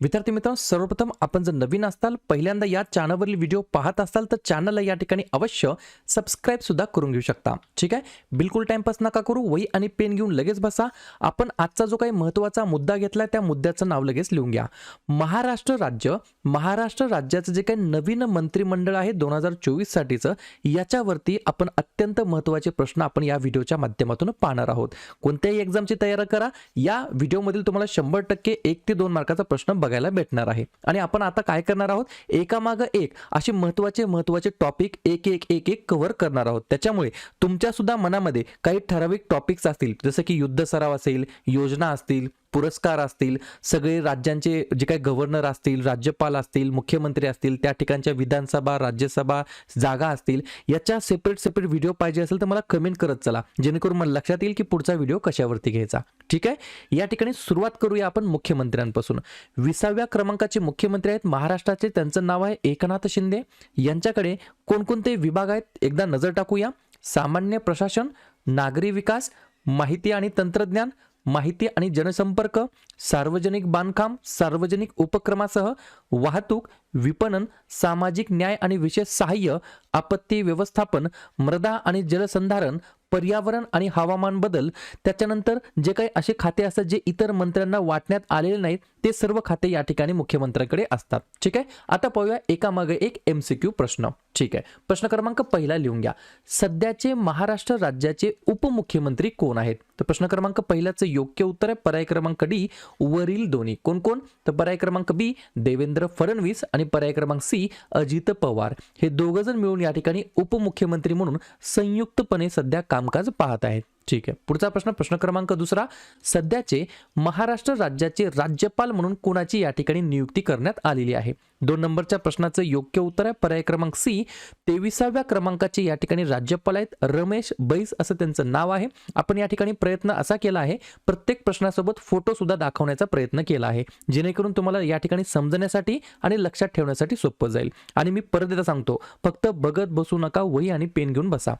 विद्यार्थी मित्रांनो सर्वप्रथम आपण जर नवीन असताल पहिल्यांदा या चॅनलवरील व्हिडिओ पाहत असाल तर चॅनलला या ठिकाणी अवश्य सबस्क्राईब सुद्धा करून घेऊ शकता. ठीक आहे? बिलकुल टाइमपास नका करू वही आणि पेन घेऊन लगेच बसा. आपण आजचा जो काही महत्त्वाचा मुद्दा घेतला त्या मुद्द्याचं नाव लगेच लिहून घ्या. महाराष्ट्र राज्य महाराष्ट्र राज्याचं जे काही नवीन मंत्रिमंडळ आहे दोन हजार चोवीससाठीचं याच्यावरती आपण अत्यंत महत्त्वाचे प्रश्न आपण या व्हिडिओच्या माध्यमातून पाहणार आहोत. कोणत्याही एक्झामची तयारी करा. या व्हिडिओमधील तुम्हाला शंभर टक्के एक ते दोन मार्काचा प्रश्न बघायला भेटणार आहे. आणि आपण आता काय करणार आहोत? एकामागं एक असे महत्त्वाचे महत्त्वाचे टॉपिक एक एक एक एक कव्हर करणार आहोत. त्याच्यामुळे तुमच्या सुद्धा मनामध्ये काही ठराविक टॉपिक्स असतील. जसं की युद्ध सराव असेल योजना असतील पुरस्कार असतील सगळे राज्यांचे जे काही गव्हर्नर असतील राज्यपाल असतील मुख्यमंत्री असतील त्या ठिकाणच्या विधानसभा राज्यसभा जागा असतील याच्या सेपरेट सेपरेट व्हिडिओ पाहिजे असेल तर मला कमेंट करत चला. जेणेकरून मला लक्षात येईल की पुढचा व्हिडिओ कशावरती घ्यायचा. ठीक आहे? या ठिकाणी सुरुवात करूया आपण मुख्यमंत्र्यांपासून. विसाव्या क्रमांकाचे मुख्यमंत्री आहेत महाराष्ट्राचे त्यांचं नाव आहे एकनाथ शिंदे. यांच्याकडे कोणकोणते विभाग आहेत? एकदा नजर टाकूया. सामान्य प्रशासन नागरी विकास माहिती आणि तंत्रज्ञान माहिती आणि जनसंपर्क सार्वजनिक बांधकाम सार्वजनिक उपक्रमासह वाहतूक विपणन सामाजिक न्याय आणि विशेष सहाय्य आपत्ती व्यवस्थापन मृदा आणि जलसंधारण पर्यावरण आणि हवामान बदल त्याच्यानंतर जे काही असे खाते असतात जे इतर मंत्र्यांना वाटण्यात आलेले नाहीत ते सर्व खाते या ठिकाणी मुख्यमंत्र्यांकडे असतात. ठीक आहे? आता पाहूया एकामागे एक एम सी क्यू प्रश्न. ठीक आहे. प्रश्न क्रमांक पहिला लिहून घ्या. सध्याचे महाराष्ट्र राज्याचे उपमुख्यमंत्री कोण आहेत? तर प्रश्न क्रमांक पहिल्याचं योग्य उत्तर आहे. पर्याय क्रमांक डी वरील दोन्ही. कोण कोण? तर पर्याय क्रमांक बी देवेंद्र फडणवीस आणि पर्याय क्रमांक सी अजित पवार. हे दोघंजण मिळून या ठिकाणी उपमुख्यमंत्री म्हणून संयुक्तपणे सध्या कामकाज पाहत आहेत. ठीक आहे. पुढचा प्रश्न प्रश्न क्रमांक दुसरा. सध्याचे महाराष्ट्र राज्याचे राज्यपाल म्हणून कोणाची या ठिकाणी नियुक्ती करण्यात आलेली आहे? दोन नंबरच्या प्रश्नाचं योग्य उत्तर आहे. पर्याय क्रमांक सी. तेविसाव्या क्रमांकाचे या ठिकाणी राज्यपाल आहेत. रमेश बैस असं त्यांचं नाव आहे. आपण या ठिकाणी प्रयत्न असा केला आहे. प्रत्येक प्रश्नासोबत फोटो सुद्धा दाखवण्याचा प्रयत्न केला आहे. जेणेकरून तुम्हाला या ठिकाणी समजण्यासाठी आणि लक्षात ठेवण्यासाठी सोपं जाईल. आणि मी परत एकदा सांगतो फक्त बघत बसू नका वही आणि पेन घेऊन बसा.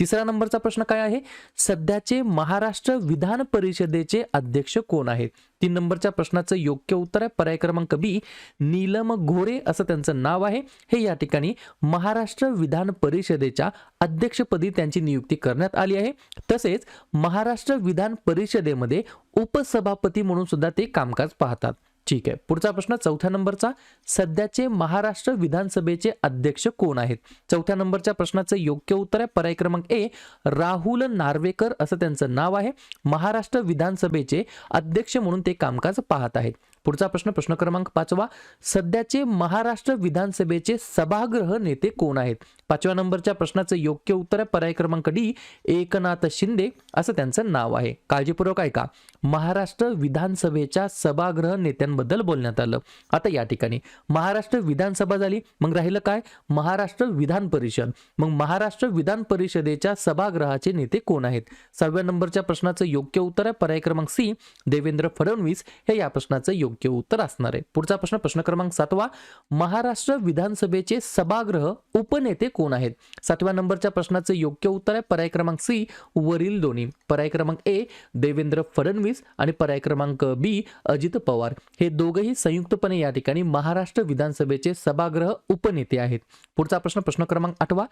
तिसरा नंबरचा प्रश्न काय आहे? सध्या सध्याचे महाराष्ट्र विधान परिषदेचे अध्यक्ष कोण आहेत? तीन नंबरच्या प्रश्नाचं योग्य उत्तर आहे. पर्याय क्रमांक बी नीलम घोरे असं त्यांचं नाव आहे. हे या ठिकाणी महाराष्ट्र विधान परिषदेच्या अध्यक्षपदी त्यांची नियुक्ती करण्यात आली आहे. तसेच महाराष्ट्र विधान परिषदेमध्ये उपसभापती म्हणून सुद्धा ते कामकाज पाहतात. ठीक आहे. पुढचा प्रश्न चौथ्या नंबरचा सध्याचे महाराष्ट्र विधानसभेचे अध्यक्ष कोण आहेत? चौथ्या नंबरच्या प्रश्नाचं योग्य उत्तर आहे पर्याय क्रमांक ए राहुल नार्वेकर असं त्यांचं नाव आहे. महाराष्ट्र विधानसभेचे अध्यक्ष म्हणून ते कामकाज पाहत आहेत. पुढचा प्रश्न प्रश्न क्रमांक पाचवा. सध्याचे महाराष्ट्र विधानसभेचे सभागृह नेते कोण आहेत? पाचव्या नंबरच्या प्रश्नाचं योग्य उत्तर आहे पर्याय क्रमांक डी एकनाथ शिंदे असं त्यांचं नाव आहे. काळजीपूर्वक ऐका. महाराष्ट्र विधानसभेच्या सभागृह नेत्यांबद्दल बोलण्यात आलं. आता या ठिकाणी. महाराष्ट्र विधानसभा झाली. मग राहिलं काय? महाराष्ट्र विधान परिषद. मग महाराष्ट्र विधान परिषदेच्या सभागृहाचे नेते कोण आहेत? सहाव्या नंबरच्या प्रश्नाचं योग्य उत्तर आहे पर्याय क्रमांक सी देवेंद्र फडणवीस. हे या प्रश्नाचं योग्य उत्तर असणार आहे. पुढचा प्रश्न प्रश्न क्रमांक सातवा महाराष्ट्र विधानसभेचे सभागृह उपनेते कोण आहेत? सातव्या नंबरच्या प्रश्नाचं योग्य उत्तर आहे पर्याय क्रमांक सी वरील दोन्ही. पर्याय क्रमांक ए देवेंद्र फडणवीस आणि पर्याय क्रमांक बी अजित पवार. हे दोघंही संयुक्तपणे या ठिकाणी महाराष्ट्र विधानसभेचे सभागृह उपनेते आहेत. पुढचा प्रश्न प्रश्न क्रमांक आठवा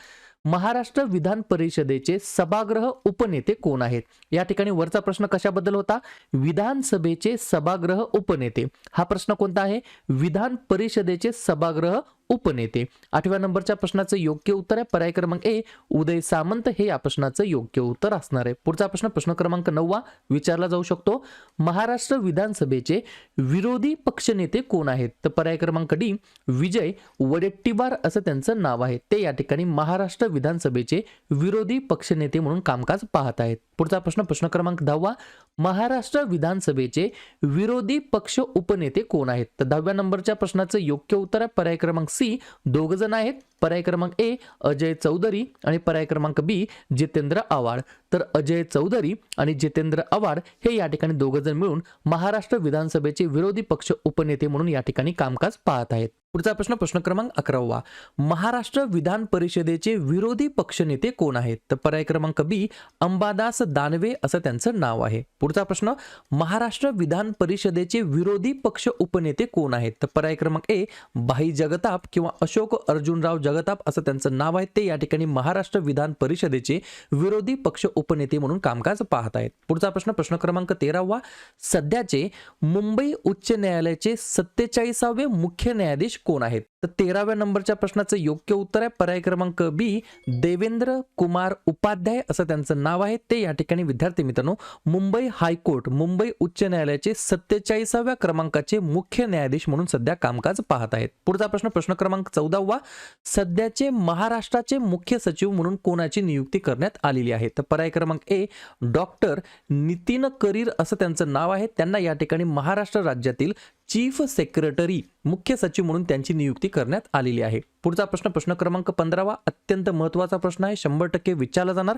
महाराष्ट्र विधान परिषदेचे सभागृह उपनेते कोण आहेत? या ठिकाणी वरचा प्रश्न कशाबद्दल होता? विधानसभेचे सभागृह उपनेते. हा प्रश्न कोणता आहे? विधान परिषदेचे सभागृह उपनेते. आठव्या नंबरच्या प्रश्नाचं योग्य उत्तर आहे. पर्याय क्रमांक ए उदय सामंत. हे या प्रश्नाचं योग्य उत्तर असणार आहे. पुढचा प्रश्न प्रश्न क्रमांक नववा विचारला जाऊ शकतो. महाराष्ट्र विधानसभेचे विरोधी पक्षनेते कोण आहेत? तर पर्याय क्रमांक डी विजय वडेट्टीवार असं त्यांचं नाव आहे. ते या ठिकाणी महाराष्ट्र विधानसभेचे विरोधी पक्षनेते म्हणून कामकाज पाहत आहेत. पुढचा प्रश्न प्रश्न क्रमांक दहावा महाराष्ट्र विधानसभेचे विरोधी पक्ष उपनेते कोण आहेत? तर दहाव्या नंबरच्या प्रश्नाचं योग्य उत्तर आहे. पर्याय क्रमांक सी दोघ जण आहेत. पर्याय क्रमांक ए अजय चौधरी आणि पर्याय क्रमांक बी जितेंद्र आव्हाड. तर अजय चौधरी आणि जितेंद्र आव्हाड हे या ठिकाणी दोघंजण मिळून महाराष्ट्र विधानसभेचे विरोधी पक्ष उपनेते म्हणून या ठिकाणी कामकाज पाहत आहेत. पुढचा प्रश्न प्रश्न क्रमांक अकरावा. महाराष्ट्र विधान परिषदेचे विरोधी पक्षनेते कोण आहेत? तर पर्याय क्रमांक बी अंबादास दानवे असं त्यांचं नाव आहे. पुढचा प्रश्न महाराष्ट्र विधान परिषदेचे विरोधी पक्ष उपनेते कोण आहेत? तर पर्याय क्रमांक ए भाई जगताप किंवा अशोक अर्जुनराव जगताप असं त्यांचं नाव आहे. ते या ठिकाणी महाराष्ट्र विधान परिषदेचे विरोधी पक्ष उपनेते म्हणून कामकाज पाहत आहेत पुढचा प्रश्न प्रश्न क्रमांक तेरावा. सध्याचे मुंबई उच्च न्यायालयाचे सत्तेचाळीसावे मुख्य न्यायाधीश कोण आहेत? तर तेराव्या नंबरच्या प्रश्नाचं योग्य उत्तर आहे. पर्याय क्रमांक बी देवेंद्र कुमार उपाध्याय असं त्यांचं नाव आहे. ते या ठिकाणी विद्यार्थी मित्रांनो मुंबई हायकोर्ट मुंबई उच्च न्यायालयाचे सत्तेचाळीसाव्या क्रमांकाचे मुख्य न्यायाधीश म्हणून सध्या कामकाज पाहत आहेत पुढचा प्रश्न प्रश्न क्रमांक चौदावा. सध्याचे महाराष्ट्राचे मुख्य सचिव म्हणून कोणाची नियुक्ती करण्यात आलेली आहे? तर पर्याय क्रमांक ए डॉक्टर नितीन करीर असं त्यांचं नाव आहे. त्यांना या ठिकाणी महाराष्ट्र राज्यातील चीफ सेक्रेटरी मुख्य सचिव म्हणून त्यांची नियुक्ती करण्यात आलेली आहे. पुढचा प्रश्न प्रश्न क्रमांक पंधरावा अत्यंत महत्त्वाचा प्रश्न आहे. शंभर टक्के विचारला जाणार.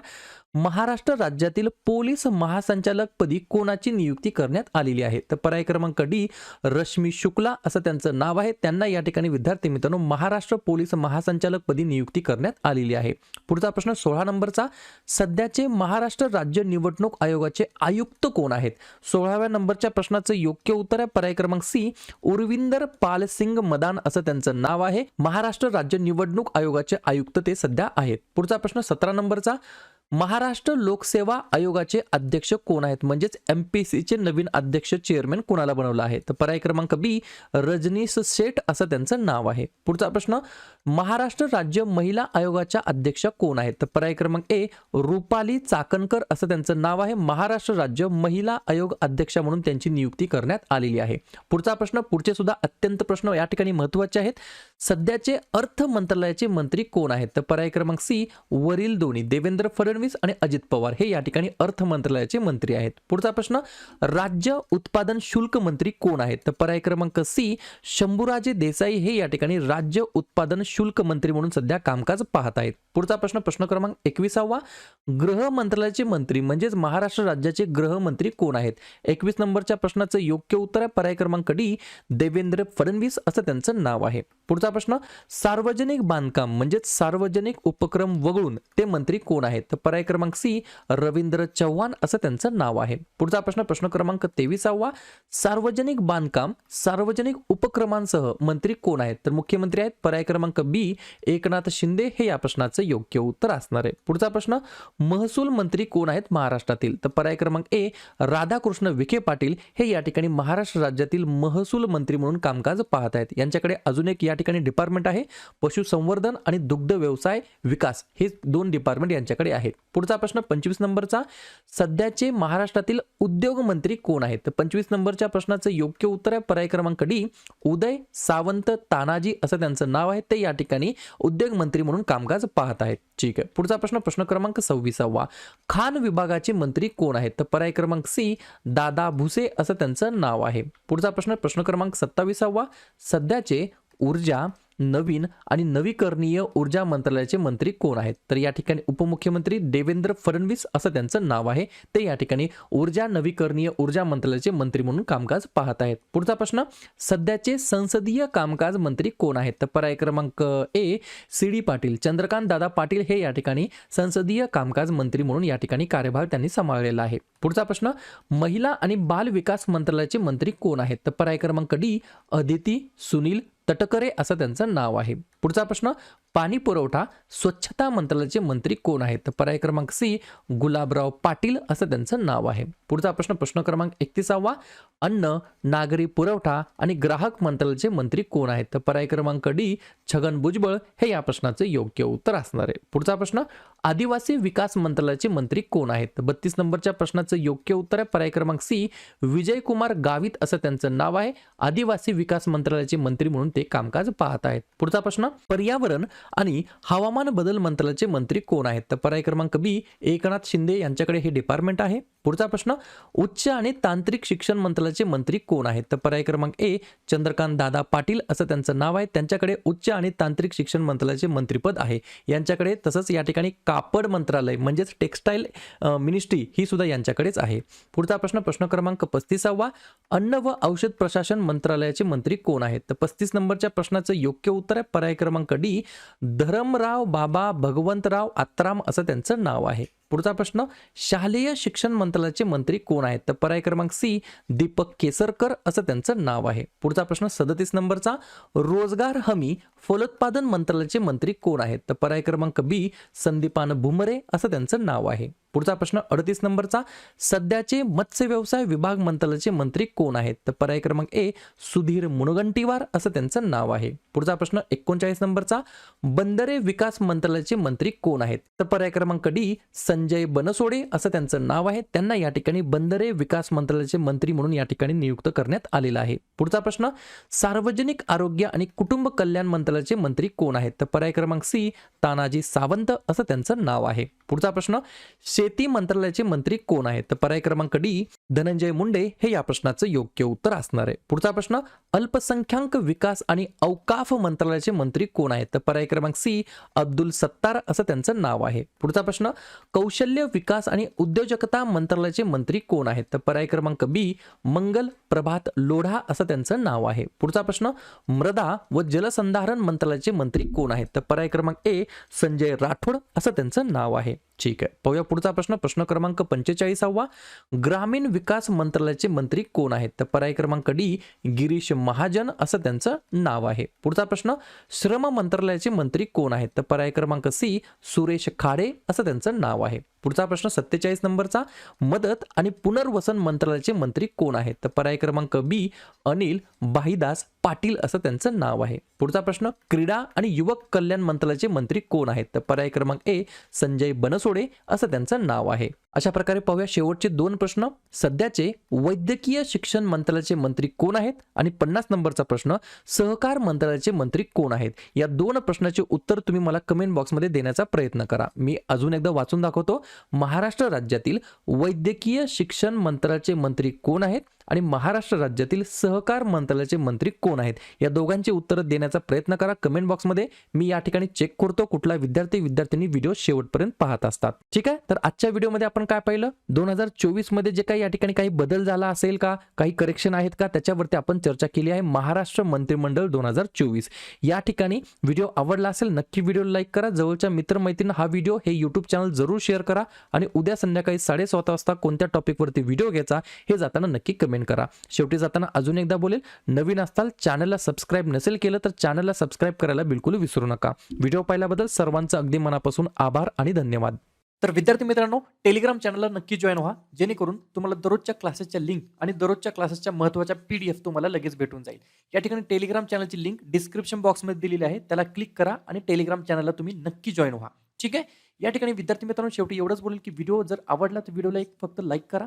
महाराष्ट्र राज्यातील पोलीस महासंचालक पदी कोणाची नियुक्ती करण्यात आलेली आहे? तर पर्याय क्रमांक डी रश्मी शुक्ला असं त्यांचं नाव आहे. त्यांना या ठिकाणी विद्यार्थी मित्रांनो महाराष्ट्र पोलीस महासंचालक पदी नियुक्ती करण्यात आलेली आहे. पुढचा प्रश्न सोळा नंबरचा सध्याचे महाराष्ट्र राज्य निवडणूक आयोगाचे आयुक्त कोण आहेत? सोळाव्या नंबरच्या प्रश्नाचं योग्य उत्तर आहे. पर्याय क्रमांक सी उर्विंदर पालसिंग मदान असं त्यांचं नाव आहे. महाराष्ट्र राज्य निवडणूक आयोगाचे आयुक्त ते सध्या आहेत. पुढचा प्रश्न सतरा नंबरचा. महाराष्ट्र लोकसेवा आयोगाचे अध्यक्ष कोण आहेत? म्हणजेच एम पी सीचे नवीन अध्यक्ष चेअरमॅन कोणाला बनवलं आहे? तर पर्याय क्रमांक बी रजनीश शेठ असं त्यांचं नाव आहे. पुढचा प्रश्न महाराष्ट्र राज्य महिला आयोगाच्या अध्यक्ष कोण आहेत? तर पर्याय क्रमांक ए रुपाली चाकणकर असं त्यांचं नाव आहे. महाराष्ट्र राज्य महिला आयोग अध्यक्षा म्हणून त्यांची नियुक्ती करण्यात आलेली आहे. पुढचा प्रश्न पुढचे सुद्धा अत्यंत प्रश्न या ठिकाणी महत्त्वाचे आहेत. सध्याचे अर्थ मंत्रालयाचे मंत्री कोण आहेत? तर पर्याय क्रमांक सी वरील दोन्ही देवेंद्र फडणवीस आणि अजित पवार हे या ठिकाणी अर्थ मंत्रालयाचे मंत्री आहेत. पुढचा प्रश्न राज्य उत्पादन शुल्क मंत्री कोण आहेत? तर पर्याय क्रमांक सी शंभूराजे देसाई हे या ठिकाणी राज्य उत्पादन शुल्क मंत्री म्हणून सध्या कामकाज पाहत आहेत. पुढचा प्रश्न प्रश्न क्रमांक एकविसावा गृह मंत्रालयाचे मंत्री म्हणजेच महाराष्ट्र राज्याचे गृहमंत्री कोण आहेत? एकवीस नंबरच्या प्रश्नाचं योग्य उत्तर आहे. पर्याय क्रमांक डी देवेंद्र फडणवीस असं त्यांचं नाव आहे. पुढचा प्रश्न सार्वजनिक बांधकाम म्हणजेच सार्वजनिक उपक्रम वगळून ते मंत्री कोण आहेत? तर पर्याय क्रमांक सी रवींद्र चव्हाण असं त्यांचं नाव आहे. पुढचा प्रश्न प्रश्न क्रमांक तेविसावा. सार्वजनिक बांधकाम सार्वजनिक उपक्रमांसह मंत्री कोण आहेत? तर मुख्यमंत्री आहेत पर्याय क्रमांक बी एकनाथ शिंदे हे या प्रश्नाचं योग्य उत्तर असणार आहे. पुढचा प्रश्न महसूल मंत्री कोण आहेत महाराष्ट्रातील? तर पर्याय क्रमांक ए राधाकृष्ण विखे पाटील हे या ठिकाणी महाराष्ट्र राज्यातील महसूल मंत्री म्हणून कामकाज पाहत आहेत. यांच्याकडे अजून एक या ठिकाणी डिपार्टमेंट आहे पशुसंवर्धन आणि दुग्ध व्यवसाय विकास. हे दोन डिपार्टमेंट यांच्याकडे आहेत. पुढचा प्रश्न पंचवीस नंबरचा. सध्याचे महाराष्ट्रातील उद्योग मंत्री कोण आहेत? तर पंचवीस नंबरच्या प्रश्नाचं योग्य उत्तर आहे पर्याय क्रमांक डी उदय सावंत तानाजी असं त्यांचं नाव आहे. ते या ठिकाणी उद्योग मंत्री म्हणून कामकाज पाहत आहेत. ठीक आहे. पुढचा प्रश्न प्रश्न क्रमांक सव्वीसावा. खान विभागाचे मंत्री कोण आहेत? तर पर्याय क्रमांक सी दादा भुसे असं त्यांचं नाव आहे. पुढचा प्रश्न प्रश्न क्रमांक सत्तावीसावा. सध्याचे ऊर्जा नवीन आणि नवीकरणीय ऊर्जा मंत्रालयाचे मंत्री कोण आहेत? तर या ठिकाणी उपमुख्यमंत्री देवेंद्र फडणवीस असं त्यांचं नाव आहे. ते या ठिकाणी ऊर्जा नवीकरणीय ऊर्जा मंत्रालयाचे मंत्री म्हणून कामकाज पाहत आहेत. पुढचा प्रश्न सध्याचे संसदीय कामकाज मंत्री कोण आहेत? तर पर्याय क्रमांक A C D Patil. Chandrakant Dada Patil हे या ठिकाणी संसदीय कामकाज मंत्री म्हणून या ठिकाणी कार्यभार त्यांनी सांभाळलेला आहे. पुढचा प्रश्न महिला आणि बाल विकास मंत्रालयाचे मंत्री कोण आहेत? तर पर्याय क्रमांक डी अदिती सुनील तटकरे असं त्यांचं नाव आहे. पुढचा प्रश्न पाणी पुरवठा स्वच्छता मंत्रालयाचे मंत्री कोण आहेत? तर पर्याय क्रमांक सी गुलाबराव पाटील असं त्यांचं नाव आहे. पुढचा प्रश्न प्रश्न क्रमांक एकतीसावा. अन्न नागरी पुरवठा आणि ग्राहक मंत्रालयाचे मंत्री कोण आहेत? तर पर्याय क्रमांक डी छगन भुजबळ हे या प्रश्नाचं योग्य उत्तर असणार आहे. पुढचा प्रश्न आदिवासी विकास मंत्रालयाचे मंत्री कोण आहेत? बत्तीस नंबरच्या प्रश्नाचं योग्य उत्तर आहे. पर्याय क्रमांक सी विजयकुमार गावित असं त्यांचं नाव आहे. आदिवासी विकास मंत्रालयाचे मंत्री म्हणून ते कामकाज पाहत आहेत. पुढचा प्रश्न पर्यावरण आणि हवामान बदल मंत्रालयाचे मंत्री कोण आहेत? तर पर्याय क्रमांक बी एकनाथ शिंदे यांच्याकडे हे डिपार्टमेंट आहे. पुढचा प्रश्न उच्च आणि तांत्रिक शिक्षण मंत्रालयाचे मंत्री कोण आहेत? तर पर्याय क्रमांक ए चंद्रकांत दादा पाटील असं त्यांचं नाव आहे. त्यांच्याकडे उच्च आणि तांत्रिक शिक्षण मंत्रालयाचे मंत्रीपद आहे. यांच्याकडे तसंच या ठिकाणी कापड मंत्रालय म्हणजेच टेक्स्टाईल मिनिस्ट्री ही सुद्धा यांच्याकडेच आहे. पुढचा प्रश्न प्रश्न क्रमांक पस्तीसावा अन्न व औषध प्रशासन मंत्रालयाचे मंत्री कोण आहेत? तर पस्तीस नंबरच्या प्रश्नाचं योग्य उत्तर आहे. पर्याय क्रमांक डी धरमराव बाबा भगवंतराव आत्राम असं त्यांचं नाव आहे. पुढचा प्रश्न शालेय शिक्षण मंत्रालयाचे मंत्री कोण आहेत? तर पर्याय क्रमांक सी दीपक केसरकर असं त्यांचं नाव आहे. पुढचा प्रश्न सदतीस नंबरचा रोजगार हमी फलोत्पादन मंत्रालयाचे मंत्री कोण आहेत? तर पर्याय क्रमांक बी संदीपान भुमरे असं त्यांचं नाव आहे. पुढचा प्रश्न अडतीस नंबरचा सध्याचे मत्स्य व्यवसाय विभाग मंत्रालयाचे मंत्री कोण आहेत? तर पर्याय क्रमांक ए सुधीर मुनगंटीवार असं त्यांचं नाव आहे. पुढचा प्रश्न एकोणचाळीस नंबरचा बंदरे विकास मंत्रालयाचे मंत्री कोण आहेत? तर पर्याय क्रमांक डी संजय बनसोडे असं त्यांचं नाव आहे. त्यांना या ठिकाणी बंदरे विकास मंत्रालयाचे मंत्री म्हणून या ठिकाणी नियुक्त करण्यात आलेलं आहे. पुढचा प्रश्न सार्वजनिक आरोग्य आणि कुटुंब कल्याण मंत्रालयाचे मंत्री कोण आहेत? तर पर्याय क्रमांक सी तानाजी सावंत असं त्यांचं नाव आहे. पुढचा प्रश्न शेती मंत्रालयाचे मंत्री कोण आहेत? तर पर्याय क्रमांक डी धनंजय मुंडे हे या प्रश्नाचं योग्य उत्तर असणार आहे. पुढचा प्रश्न अल्पसंख्याक विकास आणि अवकाफ मंत्रालयाचे मंत्री कोण आहेत? तर पर्याय क्रमांक सी अब्दुल सत्तार असं त्यांचं नाव आहे. पुढचा प्रश्न कौशल्य विकास आणि उद्योजकता मंत्रालयाचे मंत्री कोण आहेत? तर पर्याय क्रमांक बी मंगल प्रभात लोढा असं त्यांचं नाव आहे. पुढचा प्रश्न मृदा व जलसंधारण मंत्रालयाचे मंत्री कोण आहेत? तर पर्याय क्रमांक ए संजय राठोड असं त्यांचं नाव आहे. ठीक आहे. पाहूया पुढचा प्रश्न. प्रश्न क्रमांक पंचेचाळीसावा. ग्रामीण विकास मंत्रालयाचे मंत्री कोण आहेत? तर पर्याय क्रमांक डी गिरीश महाजन असं त्यांचं नाव आहे. पुढचा प्रश्न श्रम मंत्रालयाचे मंत्री कोण आहेत? तर पर्याय क्रमांक सी सुरेश खाडे असं त्यांचं नाव आहे. पुढचा प्रश्न सत्तेचाळीस नंबरचा. मदत आणि पुनर्वसन मंत्रालयाचे मंत्री कोण आहेत? तर पर्याय क्रमांक बी अनिल भाईदास पाटील असं त्यांचं नाव आहे. पुढचा प्रश्न क्रीडा आणि युवक कल्याण मंत्रालयाचे मंत्री कोण आहेत? तर पर्याय क्रमांक ए संजय बनसोडे असं त्यांचं नाव आहे. अशा प्रकारे पाहूया शेवटचे दोन प्रश्न. सध्याचे वैद्यकीय शिक्षण मंत्रालयाचे मंत्री कोण आहेत? आणि पन्नास नंबरचा प्रश्न सहकार मंत्रालयाचे मंत्री कोण आहेत? या दोन प्रश्नाचे उत्तर तुम्ही मला कमेंट बॉक्समध्ये देण्याचा प्रयत्न करा. मी अजून एकदा वाचून दाखवतो. महाराष्ट्र राज्यातील वैद्यकीय शिक्षण मंत्रालयाचे मंत्री कोण आहेत? आणि महाराष्ट्र राज्यातील सहकार मंत्रालयाचे मंत्री कोण आहेत? या दोघांची उत्तरं देण्याचा प्रयत्न करा. कमेंट बॉक्समध्ये मी या ठिकाणी चेक करतो कुठला विद्यार्थी विद्यार्थ्यांनी व्हिडिओ शेवटपर्यंत पाहत असतात. ठीक आहे? तर आजच्या व्हिडिओमध्ये आपण काय पाहिलं? दोन हजार चोवीसमध्ये जे काही या ठिकाणी काही बदल झाला असेल का? काही करेक्शन आहेत का? त्याच्यावरती आपण चर्चा केली आहे. महाराष्ट्र मंत्रिमंडळ दोन हजार चोवीस. या ठिकाणी व्हिडिओ आवडला असेल नक्की व्हिडिओ लाईक करा. जवळच्या मित्रमैत्रिणी हा व्हिडिओ हे युट्यूब चॅनल जरूर शेअर करा. आणि उद्या संध्याकाळी साडेसात वाजता कोणत्या टॉपिकवरती व्हिडिओ घ्यायचा हे जाताना नक्की कमेंट करा. शेवटी जाताना अजून एकदा बोलेल नवीन असताल चॅनलला सबस्क्राईब नसेल केलं तर चॅनलला सबस्क्राईब करायला बिलकुल विसरू नका. व्हिडिओ पाहिल्याबद्दल सर्वांचं अगदी मनापासून आभार आणि धन्यवाद. तर विद्यार्थी मित्रांनो टेलिग्राम चॅनलला नक्की जॉईन व्हा जेणेकरून तुम्हाला दररोजच्या क्लासेसच्या लिंक आणि दररोजच्या क्लासेसच्या महत्त्वाच्या पी डी एफ तुम्हाला लगेच भेटून जाईल. या ठिकाणी टेलिग्राम चॅनलची लिंक डिस्क्रिप्शन बॉक्समध्ये दिलेली आहे. त्याला क्लिक करा आणि टेलिग्राम चॅनलला तुम्ही नक्की जॉईन व्हा. ठीक आहे? या ठिकाणी विद्यार्थी मित्रांनो शेवटी एवढंच बोलेल की व्हिडिओ जर आवडला तर व्हिडिओला एक फक्त लाईक करा.